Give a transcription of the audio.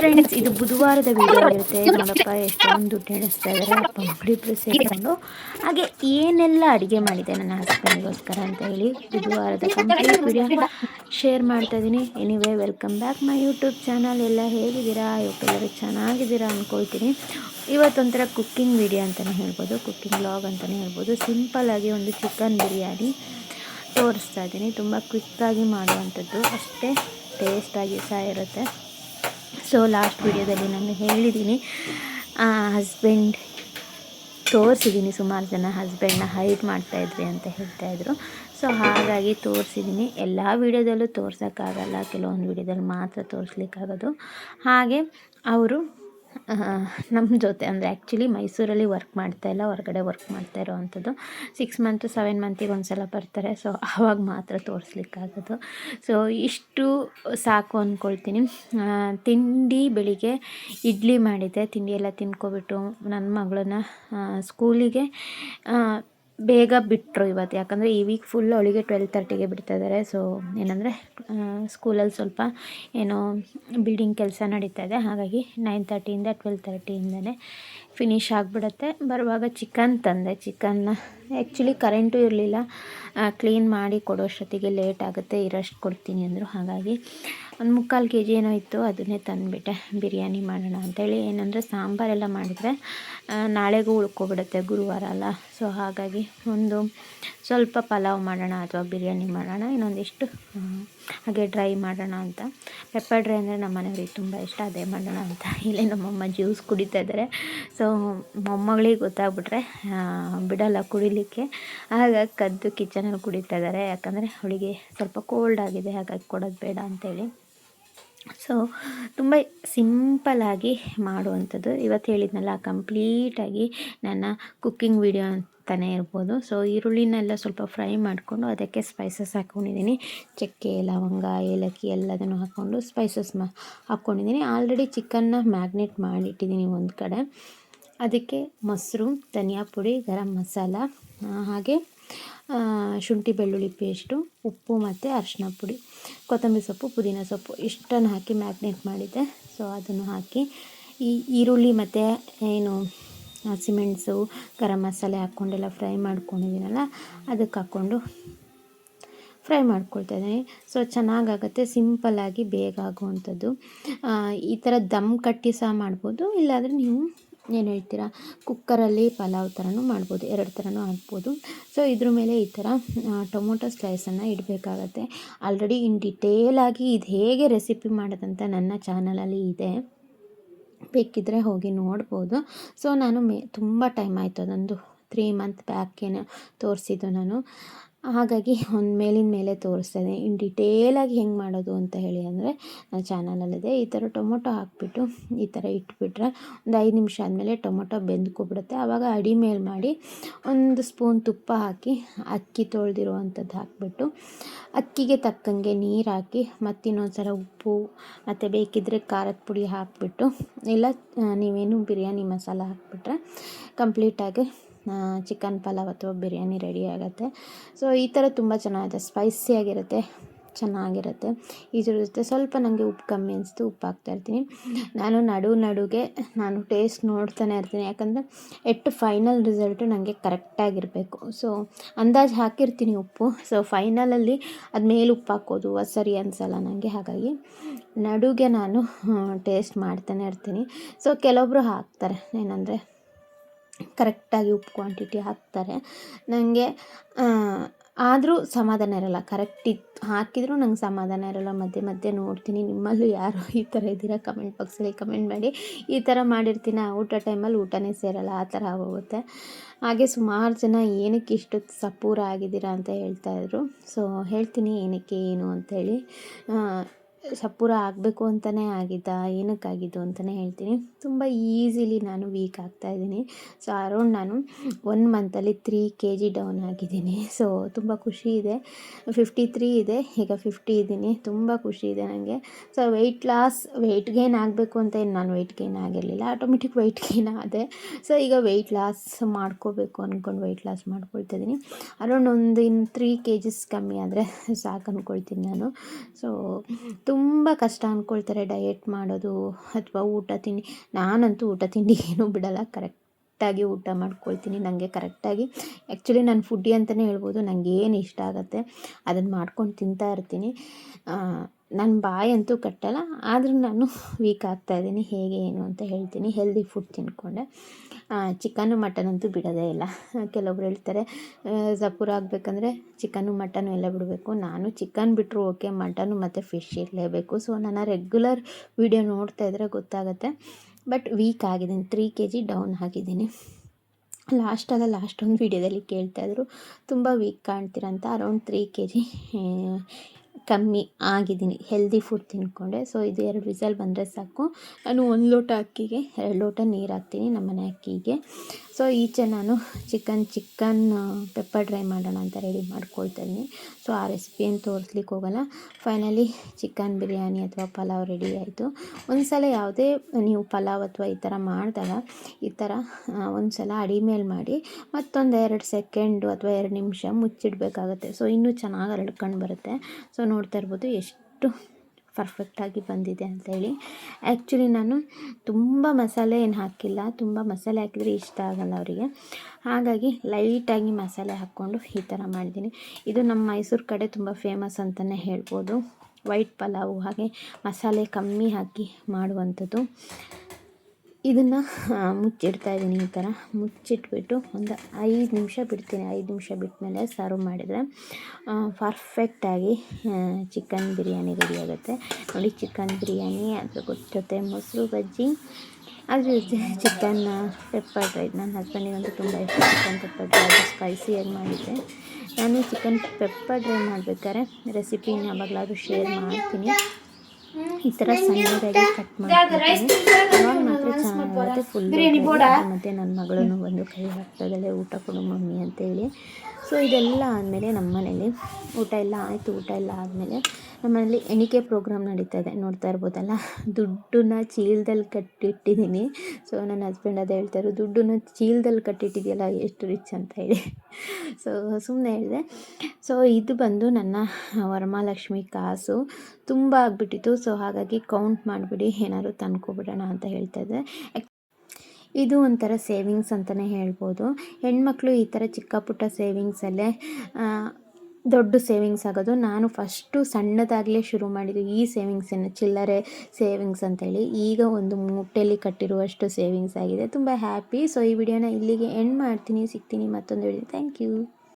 Friends ಇದು ಬುಧವಾರದ video ಇರುತ್ತೆ ನೋಡಪ್ಪ ಎಷ್ಟೊಂದು ದುಡ್ಡು ಎಣಿಸ್ತಾ ಇದ್ದಾರೆ ಅಪ್ಪ ಮಕ್ಕಳಿಬ್ರು ಸೇರಿಕೊಂಡು. ಹಾಗೆ ಏನೆಲ್ಲ ಅಡುಗೆ ಮಾಡಿದೆ ನನ್ನ ಹಸ್ಬೆಂಡ್ಗೋಸ್ಕರ ಅಂತ ಹೇಳಿ ಬುಧವಾರದ ಕಂಪ್ಲೀಟ್ ವಿಡಿಯೋ ಶೇರ್ ಮಾಡ್ತಾ ಇದ್ದೀನಿ anyway welcome back my YouTube channel ಎಲ್ಲ ಹೇಗಿದ್ದೀರಾ? ಇವತ್ತೆಲ್ಲರೂ ಚೆನ್ನಾಗಿದ್ದೀರಾ ಅಂದ್ಕೊಳ್ತೀನಿ ಇವತ್ತೊಂಥರ ಕುಕ್ಕಿಂಗ್ ವಿಡಿಯೋ ಅಂತಲೇ ಹೇಳ್ಬೋದು. ಕುಕ್ಕಿಂಗ್ ವ್ಲಾಗ್ ಅಂತಲೇ ಹೇಳ್ಬೋದು. ಸಿಂಪಲ್ಲಾಗಿ ಒಂದು ಚಿಕನ್ ಬಿರಿಯಾನಿ ತೋರಿಸ್ತಾ ಇದ್ದೀನಿ ತುಂಬ ಕ್ವಿಕ್ಕಾಗಿ ಮಾಡುವಂಥದ್ದು. ಅಷ್ಟೇ ಟೇಸ್ಟಾಗಿ ಸಹ ಇರುತ್ತೆ. ಸೊ ಲಾಸ್ಟ್ ವಿಡಿಯೋದಲ್ಲಿ ನಾನು ಹೇಳಿದ್ದೀನಿ ಹಸ್ಬೆಂಡ್ ತೋರಿಸಿದ್ದೀನಿ ಸುಮಾರು ಜನ ಹಸ್ಬೆಂಡ್ನ ಹೈಟ್ ಮಾಡ್ತಾಯಿದ್ರಿ ಅಂತ ಹೇಳ್ತಾಯಿದ್ರು ಸೊ ಹಾಗಾಗಿ ತೋರಿಸಿದ್ದೀನಿ ಎಲ್ಲ ವೀಡಿಯೋದಲ್ಲೂ ತೋರ್ಸೋಕ್ಕಾಗಲ್ಲ, ಕೆಲವೊಂದು ವೀಡಿಯೋದಲ್ಲಿ ಮಾತ್ರ ತೋರಿಸ್ಲಿಕ್ಕಾಗೋದು. ಹಾಗೆ, ಅವರು ನಮ್ಮ ಜೊತೆ ಅಂದರೆ ಆ್ಯಕ್ಚುಲಿ ಮೈಸೂರಲ್ಲಿ ವರ್ಕ್ ಮಾಡ್ತಾ ಇಲ್ಲ, ಹೊರಗಡೆ ವರ್ಕ್ ಮಾಡ್ತಾ ಇರೋವಂಥದ್ದು ಸಿಕ್ಸ್ ಮಂತ್ ಸೆವೆನ್ ಮಂತಿಗೆ ಒಂದು ಸಲ ಬರ್ತಾರೆ. ಸೊ ಆವಾಗ ಮಾತ್ರ ತೋರಿಸ್ಲಿಕ್ಕಾಗೋದು. ಸೊ ಇಷ್ಟು ಸಾಕು ಅಂದ್ಕೊಳ್ತೀನಿ ತಿಂಡಿ ಬೆಳಿಗ್ಗೆ ಇಡ್ಲಿ ಮಾಡಿದ್ದೆ. ತಿಂಡಿ ಎಲ್ಲ ತಿನ್ಕೊಬಿಟ್ಟು ನನ್ನ ಮಗಳನ್ನ ಸ್ಕೂಲಿಗೆ ಬೇಗ ಬಿಟ್ಟರು ಇವತ್ತು. ಯಾಕಂದರೆ ಈ ವೀಕ್ ಫುಲ್ ಅವಳಿಗೆ ಟ್ವೆಲ್ ತರ್ಟಿಗೆ ಬಿಡ್ತಾ ಇದ್ದಾರೆ ಸೊ ಏನಂದರೆ ಸ್ಕೂಲಲ್ಲಿ ಸ್ವಲ್ಪ ಏನೋ ಬಿಲ್ಡಿಂಗ್ ಕೆಲಸ ನಡೀತಾ ಇದೆ. ಹಾಗಾಗಿ ನೈನ್ ತರ್ಟಿಯಿಂದ ಟ್ವೆಲ್ ತರ್ಟಿಯಿಂದನೇ ಫಿನಿಶ್ ಆಗಿಬಿಡತ್ತೆ. ಬರುವಾಗ ಚಿಕನ್ ತಂದೆ. ಚಿಕನ್ನ ಆ್ಯಕ್ಚುಲಿ ಕರೆಂಟು ಇರಲಿಲ್ಲ. ಕ್ಲೀನ್ ಮಾಡಿ ಕೊಡೋಷ್ಟೊತ್ತಿಗೆ ಲೇಟ್ ಆಗುತ್ತೆ. ಇರೋಷ್ಟು ಕೊಡ್ತೀನಿ ಅಂದರು. ಹಾಗಾಗಿ ಒಂದು ಮುಕ್ಕಾಲು ಕೆ ಜಿ ಏನೋ ಇತ್ತು, ಅದನ್ನೇ ತಂದುಬಿಟ್ಟೆ. ಬಿರಿಯಾನಿ ಮಾಡೋಣ ಅಂಥೇಳಿ ಏನಂದರೆ ಸಾಂಬಾರೆಲ್ಲ ಮಾಡಿದರೆ ನಾಳೆಗೂ ಉಳ್ಕೊಬಿಡುತ್ತೆ ಗುರುವಾರ ಅಲ್ಲ. ಸೊ ಹಾಗಾಗಿ ಒಂದು ಸ್ವಲ್ಪ ಪಲಾವ್ ಮಾಡೋಣ ಅಥವಾ ಬಿರಿಯಾನಿ ಮಾಡೋಣ. ಇನ್ನೊಂದಿಷ್ಟು ಹಾಗೆ ಡ್ರೈ ಮಾಡೋಣ ಅಂತ. ಪೆಪ್ಪರ್ ಡ್ರೈ ಅಂದರೆ ನಮ್ಮ ಮನೆಯವ್ರಿಗೆ ತುಂಬ ಇಷ್ಟ. ಅದೇ ಮಾಡೋಣ ಅಂತ. ಇಲ್ಲೇ ನಮ್ಮಮ್ಮ ಜ್ಯೂಸ್ ಕುಡಿತಾ ಇದ್ದಾರೆ ಸೊ ಮೊಮ್ಮಗಳಿಗೆ ಗೊತ್ತಾಗ್ಬಿಟ್ರೆ ಬಿಡಲ್ಲ ಕುಡಿಲಿಕ್ಕೆ. ಆಗ ಕದ್ದು ಕಿಚನಲ್ಲಿ ಕುಡಿತಾ ಇದ್ದಾರೆ ಯಾಕಂದರೆ ಅವಳಿಗೆ ಸ್ವಲ್ಪ ಕೋಲ್ಡ್ ಆಗಿದೆ, ಹಾಗಾಗಿ ಕೊಡೋದು ಬೇಡ ಅಂತೇಳಿ. ಸೊ ತುಂಬ ಸಿಂಪಲಾಗಿ ಮಾಡುವಂಥದ್ದು. ಇವತ್ತು ಹೇಳಿದ್ನಲ್ಲ ಕಂಪ್ಲೀಟಾಗಿ ನನ್ನ ಕುಕ್ಕಿಂಗ್ ವಿಡಿಯೋ ಅಂತಲೇ ಇರ್ಬೋದು. ಸೊ ಈರುಳ್ಳಿನೆಲ್ಲ ಸ್ವಲ್ಪ ಫ್ರೈ ಮಾಡಿಕೊಂಡು ಅದಕ್ಕೆ ಸ್ಪೈಸಸ್ ಹಾಕ್ಕೊಂಡಿದ್ದೀನಿ ಚಕ್ಕೆ, ಲವಂಗ, ಏಲಕ್ಕಿ ಎಲ್ಲದನ್ನು ಹಾಕ್ಕೊಂಡು ಸ್ಪೈಸಸ್ ಮಾ ಹಾಕ್ಕೊಂಡಿದ್ದೀನಿ ಆಲ್ರೆಡಿ ಚಿಕನ್ನ ಮ್ಯಾಗ್ನೇಟ್ ಮಾಡಿಟ್ಟಿದ್ದೀನಿ ಒಂದು ಕಡೆ. ಅದಕ್ಕೆ ಮೊಸರು, ಧನಿಯಾ ಪುಡಿ, ಗರಂ ಮಸಾಲ ಹಾಗೆ ಶುಂಠಿ ಬೆಳ್ಳುಳ್ಳಿ ಪೇಸ್ಟು, ಉಪ್ಪು ಮತ್ತು ಅರಿಶಿನ ಪುಡಿ, ಕೊತ್ತಂಬರಿ ಸೊಪ್ಪು, ಪುದೀನ ಸೊಪ್ಪು ಇಷ್ಟನ್ನು ಹಾಕಿ ಮ್ಯಾಗ್ನೇಟ್ ಮಾಡಿದ್ದೆ. ಸೊ ಅದನ್ನು ಹಾಕಿ ಈ ಈರುಳ್ಳಿ ಮತ್ತು ಏನು ಹಸಿಮೆಣಸು ಗರಂ ಮಸಾಲೆ ಹಾಕ್ಕೊಂಡೆಲ್ಲ ಫ್ರೈ ಮಾಡ್ಕೊಂಡಿದ್ದೀನಲ್ಲ, ಅದಕ್ಕೆ ಹಾಕ್ಕೊಂಡು ಫ್ರೈ ಮಾಡ್ಕೊಳ್ತಾ ಇದ್ದೀನಿ. ಸೊ ಚೆನ್ನಾಗಾಗುತ್ತೆ ಸಿಂಪಲ್ಲಾಗಿ ಬೇಗ ಆಗುವಂಥದ್ದು. ಈ ಥರ ದಮ್ ಕಟ್ಟಿ ಸಹ ಮಾಡ್ಬೋದು, ಇಲ್ಲಾಂದರೆ ನೀವು ಏನು ಹೇಳ್ತೀರಾ? ಕುಕ್ಕರಲ್ಲಿ ಪಲಾವ್ ಥರನೂ ಮಾಡ್ಬೋದು, ಎರಡು ಥರನೂ ಹಾಕ್ಬೋದು ಸೊ ಇದ್ರ ಮೇಲೆ ಈ ಥರ ಟೊಮೊಟೊ ಸ್ಲೈಸನ್ನು ಇಡಬೇಕಾಗತ್ತೆ. ಆಲ್ರೆಡಿ ಇನ್ ಡಿಟೇಲಾಗಿ ಇದು ಹೇಗೆ ರೆಸಿಪಿ ಮಾಡೋದಂತ ನನ್ನ ಚಾನಲಲ್ಲಿ ಇದೆ. ಬೇಕಿದ್ದರೆ ಹೋಗಿ ನೋಡ್ಬೋದು. ಸೊ ನಾನು ಮೇ, ತುಂಬ ಟೈಮ್ ಆಯಿತು, ಅದೊಂದು ತ್ರೀ ಮಂತ್ ಬ್ಯಾಕೇನೆ ತೋರಿಸಿದ್ದು ನಾನು. ಹಾಗಾಗಿ ಒಂದು ಮೇಲಿನ ಮೇಲೆ ತೋರಿಸ್ತೇನೆ. ಇನ್ನು ಡೀಟೇಲಾಗಿ ಹೆಂಗೆ ಮಾಡೋದು ಅಂತ ಹೇಳಿ ಅಂದರೆ ನನ್ನ ಚಾನಲಲ್ಲಿದೆ ಈ ಥರ ಟೊಮೊಟೊ ಹಾಕ್ಬಿಟ್ಟು ಈ ಥರ ಇಟ್ಬಿಟ್ರೆ ಒಂದು ಐದು ನಿಮಿಷ ಆದಮೇಲೆ ಟೊಮೊಟೊ ಬೆಂದ್ಕೊಬಿಡುತ್ತೆ. ಆವಾಗ ಅಡಿ ಮೇಲೆ ಮಾಡಿ ಒಂದು ಸ್ಪೂನ್ ತುಪ್ಪ ಹಾಕಿ ಅಕ್ಕಿ ತೊಳೆದಿರುವಂಥದ್ದು ಹಾಕ್ಬಿಟ್ಟು ಅಕ್ಕಿಗೆ ತಕ್ಕಂಗೆ ನೀರು ಹಾಕಿ ಮತ್ತು ಇನ್ನೊಂದು ಸಲ ಉಪ್ಪು ಮತ್ತು ಬೇಕಿದ್ದರೆ ಖಾರದ ಪುಡಿ ಹಾಕಿಬಿಟ್ಟು ಇಲ್ಲ ನೀವೇನು ಬಿರಿಯಾನಿ ಮಸಾಲ ಹಾಕಿಬಿಟ್ರೆ ಕಂಪ್ಲೀಟಾಗಿ ಚಿಕನ್ ಪಲಾವ್ ಅಥವಾ ಬಿರಿಯಾನಿ ರೆಡಿ ಆಗುತ್ತೆ. ಸೊ ಈ ಥರ ತುಂಬ ಚೆನ್ನಾಗಿದೆ ಸ್ಪೈಸಿಯಾಗಿರುತ್ತೆ ಚೆನ್ನಾಗಿರುತ್ತೆ. ಇದ್ರ ಜೊತೆ ಸ್ವಲ್ಪ ನನಗೆ ಉಪ್ಪು ಕಮ್ಮಿ ಅನಿಸ್ತು, ಉಪ್ಪು ಹಾಕ್ತಾಯಿರ್ತೀನಿ ನಾನು ನಡು ನಡುಗೆ ನಾನು ಟೇಸ್ಟ್ ನೋಡ್ತಾನೆ ಇರ್ತೀನಿ. ಯಾಕಂದರೆ ಎಟ್ಟು ಫೈನಲ್ ರಿಸಲ್ಟು ನನಗೆ ಕರೆಕ್ಟಾಗಿರಬೇಕು ಸೊ ಅಂದಾಜು ಹಾಕಿರ್ತೀನಿ ಉಪ್ಪು. ಸೊ ಫೈನಲಲ್ಲಿ ಅದು ಮೇಲೆ ಉಪ್ಪು ಹಾಕೋದು, ಅದು ಸರಿ ಅನಿಸಲ್ಲ ನನಗೆ ಹಾಗಾಗಿ ನಡುಗೆ ನಾನು ಟೇಸ್ಟ್ ಮಾಡ್ತಾನೆ ಇರ್ತೀನಿ. ಸೊ ಕೆಲವೊಬ್ಬರು ಹಾಕ್ತಾರೆ. ಏನಂದರೆ ಕರೆಕ್ಟಾಗಿ ಉಪ್ಪು ಕ್ವಾಂಟಿಟಿ ಹಾಕ್ತಾರೆ. ನನಗೆ ಆದರೂ ಸಮಾಧಾನ ಇರೋಲ್ಲ. ಕರೆಕ್ಟ್ ಇತ್ತು ಹಾಕಿದರೂ ನಂಗೆ ಸಮಾಧಾನ ಇರೋಲ್ಲ. ಮಧ್ಯೆ ಮಧ್ಯೆ ನೋಡ್ತೀನಿ. ನಿಮ್ಮಲ್ಲೂ ಯಾರು ಈ ಥರ ಇದ್ದೀರಾ? ಕಮೆಂಟ್ ಬಾಕ್ಸಲ್ಲಿ ಕಮೆಂಟ್ ಮಾಡಿ. ಈ ಥರ ಮಾಡಿರ್ತೀನಿ? ಊಟ ಟೈಮಲ್ಲಿ ಊಟನೇ ಸೇರಲ್ಲ. ಆ ಥರ ಆಗೋಗುತ್ತೆ. ಹಾಗೆ ಸುಮಾರು ಜನ ಏನಕ್ಕೆ ಇಷ್ಟು ಸಪೂರ ಆಗಿದ್ದೀರಾ ಅಂತ ಹೇಳ್ತಾಯಿದ್ರು ಸೊ ಹೇಳ್ತೀನಿ ಏನಕ್ಕೆ ಏನು ಅಂಥೇಳಿ ಸಪೂರ ಆಗಬೇಕು ಅಂತಲೇ ಆಗಿದ್ದ, ಏನಕ್ಕಾಗಿದ್ದು ಅಂತಲೇ ಹೇಳ್ತೀನಿ. ತುಂಬ ಈಸಿಲಿ ನಾನು ವೀಕ್ ಆಗ್ತಾ ಇದ್ದೀನಿ. ಸೊ ಅರೌಂಡ್ ನಾನು ಒನ್ ಮಂತಲ್ಲಿ ತ್ರೀ ಕೆ ಜಿ ಡೌನ್ ಆಗಿದ್ದೀನಿ. ಸೊ ತುಂಬ ಖುಷಿ ಇದೆ. ಫಿಫ್ಟಿ ತ್ರೀ ಇದೆ. ಈಗ ಫಿಫ್ಟಿ ಇದ್ದೀನಿ. ತುಂಬ ಖುಷಿ ಇದೆ ನನಗೆ so weight loss weight gain ಆಗಬೇಕು ಅಂತ ಏನು ನಾನು ವೆಯ್ಟ್ ಗೇನ್ ಆಗಿರಲಿಲ್ಲ. ಆಟೋಮೆಟಿಕ್ ವೆಯ್ಟ್ ಗೇನ್ ಆದೆ. ಸೊ ಈಗ ವೆಯ್ಟ್ ಲಾಸ್ ಮಾಡ್ಕೋಬೇಕು ಅಂದ್ಕೊಂಡು ವೆಯ್ಟ್ ಲಾಸ್ ಮಾಡ್ಕೊಳ್ತಾ ಇದ್ದೀನಿ. ಅರೌಂಡ್ ಒಂದು ಇನ್ ತ್ರೀ ಕೆ ಜಿಸ್ ಕಮ್ಮಿ ಆದರೆ ಸಾಕು ಅಂದ್ಕೊಳ್ತೀನಿ ನಾನು. ಸೊ ತುಂಬ ಕಷ್ಟ ಅಂದ್ಕೊಳ್ತಾರೆ ಡಯೆಟ್ ಮಾಡೋದು ಅಥವಾ ಊಟ ತಿಂಡಿ. ನಾನಂತೂ ಊಟ ತಿಂಡಿ ಏನೂ ಬಿಡಲ್ಲ ಕರೆಕ್ಟಾಗಿ ಊಟ ಮಾಡ್ಕೊಳ್ತೀನಿ ನನಗೆ ಕರೆಕ್ಟಾಗಿ. ಆ್ಯಕ್ಚುಲಿ ನಾನು ಫುಡ್ಡಿ ಅಂತಲೇ ಹೇಳ್ಬೋದು ನನಗೆ ಏನು ಇಷ್ಟ ಆಗುತ್ತೆ ಅದನ್ನು ಮಾಡ್ಕೊಂಡು ತಿಂತಾ ಇರ್ತೀನಿ. ನನ್ನ ಬಾಯಂತೂ ಕಟ್ಟಲ್ಲ, ಆದರೂ ನಾನು ವೀಕ್ ಆಗ್ತಾ ಇದ್ದೀನಿ, ಹೇಗೆ ಏನು ಅಂತ ಹೇಳ್ತೀನಿ. ಹೆಲ್ದಿ ಫುಡ್ ತಿಂದ್ಕೊಂಡೆ ಚಿಕನು ಮಟನ್ ಅಂತೂ ಬಿಡೋದೇ ಇಲ್ಲ. ಕೆಲವೊಬ್ರು ಹೇಳ್ತಾರೆ ಸಪೂರ ಆಗಬೇಕಂದ್ರೆ ಚಿಕನು ಮಟನು ಎಲ್ಲ ಬಿಡಬೇಕು. ನಾನು ಚಿಕನ್ ಬಿಟ್ಟರು ಓಕೆ ಮಟನು ಮತ್ತು ಫಿಶ್ ಇರಲೇಬೇಕು. ಸೊ ನಾನು ರೆಗ್ಯುಲರ್ ವೀಡಿಯೋ ನೋಡ್ತಾ ಇದ್ದರೆ ಗೊತ್ತಾಗುತ್ತೆ. ಬಟ್ ವೀಕ್ ಆಗಿದ್ದೀನಿ ತ್ರೀ ಕೆ ಜಿ ಡೌನ್ ಆಗಿದ್ದೀನಿ ಲಾಸ್ಟಲ್ಲ ಲಾಸ್ಟ್ ಒಂದು ವೀಡಿಯೋದಲ್ಲಿ ಕೇಳ್ತಾಯಿದ್ರು ತುಂಬ ವೀಕ್ ಕಾಣ್ತೀರಂತ ಅರೌಂಡ್ ತ್ರೀ ಕೆ ಜಿ ಕಮ್ಮಿ ಆಗಿದ್ದೀನಿ. ಹೆಲ್ದಿ ಫುಡ್ ತಿಂದ್ಕೊಂಡೆ ಸೊ ಇದು ಎರಡು ವಿಸಲ್ ಬಂದರೆ ಸಾಕು. ನಾನು ಒಂದು ಲೋಟ ಅಕ್ಕಿಗೆ, ಎರಡು ಲೋಟ ನೀರು ಹಾಕ್ತೀನಿ ನಮ್ಮನೆ ಅಕ್ಕಿಗೆ. ಸೊ ಈಚೆ ನಾನು ಚಿಕನ್ ಚಿಕನ್ ಪೆಪ್ಪರ್ ಡ್ರೈ ಮಾಡೋಣ ಅಂತ ರೆಡಿ ಮಾಡ್ಕೊಳ್ತಾ ಇದ್ದೀನಿ. ಸೊ ಆ ರೆಸಿಪಿ ಏನು ತೋರಿಸ್ಲಿಕ್ಕೆ ಹೋಗಲ್ಲ. ಫೈನಲಿ ಚಿಕನ್ ಬಿರಿಯಾನಿ ಅಥವಾ ಪಲಾವ್ ರೆಡಿ ಆಯಿತು. ಒಂದು ಸಲ ಯಾವುದೇ ನೀವು ಪಲಾವ್ ಅಥವಾ ಈ ಥರ ಮಾಡಿದಾಗ ಈ ಥರ ಒಂದು ಸಲ ಅಡಿ ಮೇಲೆ ಮಾಡಿ ಮತ್ತೊಂದು ಎರಡು ಸೆಕೆಂಡು ಅಥವಾ ಎರಡು ನಿಮಿಷ ಮುಚ್ಚಿಡಬೇಕಾಗತ್ತೆ. ಸೊ ಇನ್ನೂ ಚೆನ್ನಾಗಿ ಹರಡ್ಕೊಂಡು ಬರುತ್ತೆ. ಸೊ ನೋಡ್ತಾ ಇರ್ಬೋದು, ಎಷ್ಟು ಪರ್ಫೆಕ್ಟಾಗಿ ಬಂದಿದೆ ಅಂಥೇಳಿ ಆ್ಯಕ್ಚುಲಿ ನಾನು ತುಂಬ ಮಸಾಲೆ ಏನು ಹಾಕಿಲ್ಲ, ತುಂಬ ಮಸಾಲೆ ಹಾಕಿದರೆ ಇಷ್ಟ ಆಗಲ್ಲ ಅವರಿಗೆ. ಹಾಗಾಗಿ ಲೈಟಾಗಿ ಮಸಾಲೆ ಹಾಕ್ಕೊಂಡು ಈ ಥರ ಮಾಡಿದ್ದೀನಿ ಇದು ನಮ್ಮ ಮೈಸೂರು ಕಡೆ ತುಂಬ ಫೇಮಸ್ ಅಂತಲೇ ಹೇಳ್ಬೋದು. ವೈಟ್ ಪಲಾವು ಹಾಗೆ ಮಸಾಲೆ ಕಮ್ಮಿ ಹಾಕಿ ಮಾಡುವಂಥದ್ದು. ಇದನ್ನು ಮುಚ್ಚಿಡ್ತಾ ಇದ್ದೀನಿ ಈ ಥರ ಮುಚ್ಚಿಟ್ಬಿಟ್ಟು ಒಂದು ಐದು ನಿಮಿಷ ಬಿಡ್ತೀನಿ. ಐದು ನಿಮಿಷ ಬಿಟ್ಟಮೇಲೆ ಸರ್ವ್ ಮಾಡಿದರೆ ಪರ್ಫೆಕ್ಟಾಗಿ ಚಿಕನ್ ಬಿರಿಯಾನಿ ರೆಡಿ ಆಗುತ್ತೆ. ನೋಡಿ ಚಿಕನ್ ಬಿರಿಯಾನಿ, ಅದ್ರ ಜೊತೆ ಮೊಸರು, ಬಜ್ಜಿ, ಅದ್ರ ಜೊತೆ ಚಿಕನ್ ಪೆಪ್ಪರ್ ಡ್ರೈ ನನ್ನ ಹಸ್ಬೆಂಡಿಗಂತೂ ತುಂಬ ಇಷ್ಟ ಚಿಕನ್ ಪೆಪ್ಪರ್ ಡ್ರೈ ಅದು ಸ್ಪೈಸಿಯಾಗಿ ಮಾಡಿದ್ದೆ. ನಾನು ಚಿಕನ್ ಪೆಪ್ಪರ್ ಡ್ರೈ ಮಾಡಬೇಕಾದ್ರೆ ರೆಸಿಪಿನ ಯಾವಾಗಲಾದರೂ ಶೇರ್ ಮಾಡ್ತೀನಿ. ಈ ಥರ ಸಣ್ಣದಾಗಿ ಕಟ್ ಮಾಡ್ತೀನಿ ಚೆನ್ನಾಗಿರುತ್ತೆ ಫುಲ್ ಮತ್ತೆ ನನ್ನ ಮಗಳನ್ನು ಒಂದು ಕೈ ಹಾಕ್ತಾಳೆ ಊಟ ಕೊಡು ಮಮ್ಮಿ ಅಂತೇಳಿ. ಸೊ ಇದೆಲ್ಲ ಆದಮೇಲೆ ನಮ್ಮ ಮನೇಲಿ ಊಟ ಎಲ್ಲ ಆಯಿತು. ಊಟ ಎಲ್ಲ ಆದಮೇಲೆ ನಮ್ಮನೇಲಿ ಎಣಿಕೆ ಪ್ರೋಗ್ರಾಮ್ ನಡೀತಾ ಇದೆ ನೋಡ್ತಾ ಇರ್ಬೋದಲ್ಲ? ದುಡ್ಡನ್ನ ಚೀಲದಲ್ಲಿ ಕಟ್ಟಿಟ್ಟಿದ್ದೀನಿ. ಸೊ ನನ್ನ ಹಸ್ಬೆಂಡ್ ಅದೇ ಹೇಳ್ತಾರೆ ದುಡ್ಡನ್ನ ಚೀಲದಲ್ಲಿ ಕಟ್ಟಿಟ್ಟಿದೆಯಲ್ಲ, ಎಷ್ಟು ರಿಚ್ ಅಂತ ಹೇಳಿ. ಸೊ ಸುಮ್ಮನೆ ಹೇಳಿದೆ. ಸೊ ಇದು ಬಂದು ನನ್ನ ವರಮಹಾಲಕ್ಷ್ಮಿ ಕಾಸು ತುಂಬ ಆಗಿಬಿಟ್ಟಿತ್ತು. ಸೊ ಹಾಗಾಗಿ ಕೌಂಟ್ ಮಾಡಿಬಿಡಿ, ಏನಾದ್ರು ತಂದ್ಕೊಬಿಡೋಣ ಅಂತ ಹೇಳ್ತಾ ಇದ್ದೆ. ಇದು ಒಂಥರ ಸೇವಿಂಗ್ಸ್ ಅಂತಲೇ ಹೇಳ್ಬೋದು. ಹೆಣ್ಮಕ್ಳು ಈ ಥರ ಚಿಕ್ಕ ಪುಟ್ಟ ಸೇವಿಂಗ್ಸಲ್ಲೇ ದೊಡ್ಡ ಸೇವಿಂಗ್ಸ್ ಆಗೋದು. ನಾನು ಫಸ್ಟು ಸಣ್ಣದಾಗಲೇ ಶುರು ಮಾಡಿದ್ದು ಈ ಸೇವಿಂಗ್ಸನ್ನು, ಚಿಲ್ಲರೆ ಸೇವಿಂಗ್ಸ್ ಅಂತೇಳಿ. ಈಗ ಒಂದು ಮೂಟೆಯಲ್ಲಿ ಕಟ್ಟಿರುವಷ್ಟು ಸೇವಿಂಗ್ಸ್ ಆಗಿದೆ. ತುಂಬ ಹ್ಯಾಪಿ. ಸೊ, ಈ ವಿಡಿಯೋನ ಇಲ್ಲಿಗೆ ಎಂಡ್ ಮಾಡ್ತೀನಿ. ಸಿಗ್ತೀನಿ ಮತ್ತೊಂದು ವಿಡಿಯೋ ಥ್ಯಾಂಕ್ ಯು.